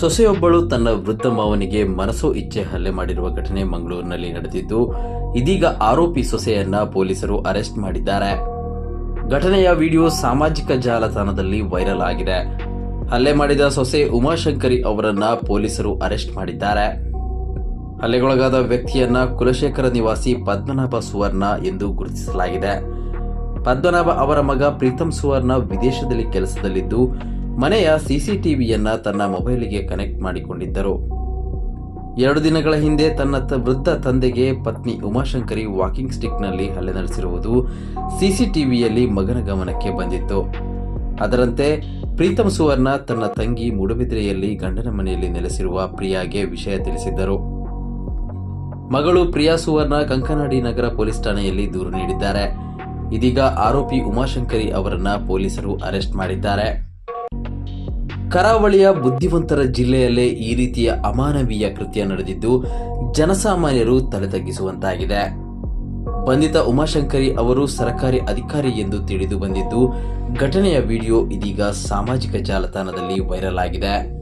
ಸೊಸೆಯೊಬ್ಬಳು ತನ್ನ ವೃದ್ಧ ಮಾವನಿಗೆ ಮನಸೋ ಇಚ್ಛೆ ಹಲ್ಲೆ ಮಾಡಿರುವ ಘಟನೆ ಮಂಗಳೂರಿನಲ್ಲಿ ನಡೆದಿದ್ದು, ಇದೀಗ ಆರೋಪಿ ಸೊಸೆಯನ್ನ ಪೊಲೀಸರು ಅರೆಸ್ಟ್ ಮಾಡಿದ್ದಾರೆ. ಘಟನೆಯ ವಿಡಿಯೋ ಸಾಮಾಜಿಕ ಜಾಲತಾಣದಲ್ಲಿ ವೈರಲ್ ಆಗಿದೆ. ಹಲ್ಲೆ ಮಾಡಿದ ಸೊಸೆ ಉಮಾಶಂಕರಿ ಅವರನ್ನ ಪೊಲೀಸರು ಅರೆಸ್ಟ್ ಮಾಡಿದ್ದಾರೆ. ಹಲ್ಲೆಗೊಳಗಾದ ವ್ಯಕ್ತಿಯನ್ನ ಕುಲಶೇಖರ ನಿವಾಸಿ ಪದ್ಮನಾಭ ಸುವರ್ಣ ಎಂದು ಗುರುತಿಸಲಾಗಿದೆ. ಪದ್ಮನಾಭ ಅವರ ಮಗ ಪ್ರೀತಮ್ ಸುವರ್ಣ ವಿದೇಶದಲ್ಲಿ ಕೆಲಸದಲ್ಲಿದ್ದು ಮನೆಯ ಸಿಸಿಟಿವಿಯನ್ನ ತನ್ನ ಮೊಬೈಲಿಗೆ ಕನೆಕ್ಟ್ ಮಾಡಿಕೊಂಡಿದ್ದರು. ಎರಡು ದಿನಗಳ ಹಿಂದೆ ತನ್ನ ವೃದ್ಧ ತಂದೆಗೆ ಪತ್ನಿ ಉಮಾಶಂಕರಿ ವಾಕಿಂಗ್ ಸ್ಟಿಕ್ನಲ್ಲಿ ಹಲ್ಲೆ ನಡೆಸಿರುವುದು ಸಿಸಿಟಿವಿಯಲ್ಲಿ ಮಗನ ಗಮನಕ್ಕೆ ಬಂದಿತ್ತು. ಅದರಂತೆ ಪ್ರೀತಮ್ ಸುವರ್ಣ ತನ್ನ ತಂಗಿ ಮೂಡುಬಿದ್ರೆಯಲ್ಲಿ ಗಂಡನ ಮನೆಯಲ್ಲಿ ನೆಲೆಸಿರುವ ಪ್ರಿಯಾಗೆ ವಿಷಯ ತಿಳಿಸಿದ್ದರು. ಮಗಳು ಪ್ರಿಯಾ ಸುವರ್ಣ ಕಂಕನಾಡಿ ನಗರ ಪೊಲೀಸ್ ಠಾಣೆಯಲ್ಲಿ ದೂರು ನೀಡಿದ್ದಾರೆ. ಇದೀಗ ಆರೋಪಿ ಉಮಾಶಂಕರಿ ಅವರನ್ನ ಪೊಲೀಸರು ಅರೆಸ್ಟ್ ಮಾಡಿದ್ದಾರೆ. ಕರಾವಳಿಯ ಬುದ್ಧಿವಂತರ ಜಿಲ್ಲೆಯಲ್ಲೇ ಈ ರೀತಿಯ ಅಮಾನವೀಯ ಕೃತ್ಯ ನಡೆದಿದ್ದು, ಜನಸಾಮಾನ್ಯರು ತಲೆ ತಗ್ಗಿಸುವಂತಾಗಿದೆ. ಬಂಧಿತ ಉಮಾಶಂಕರಿ ಅವರು ಸರ್ಕಾರಿ ಅಧಿಕಾರಿ ಎಂದು ತಿಳಿದು ಬಂದಿದ್ದು, ಘಟನೆಯ ವಿಡಿಯೋ ಇದೀಗ ಸಾಮಾಜಿಕ ಜಾಲತಾಣದಲ್ಲಿ ವೈರಲ್ ಆಗಿದೆ.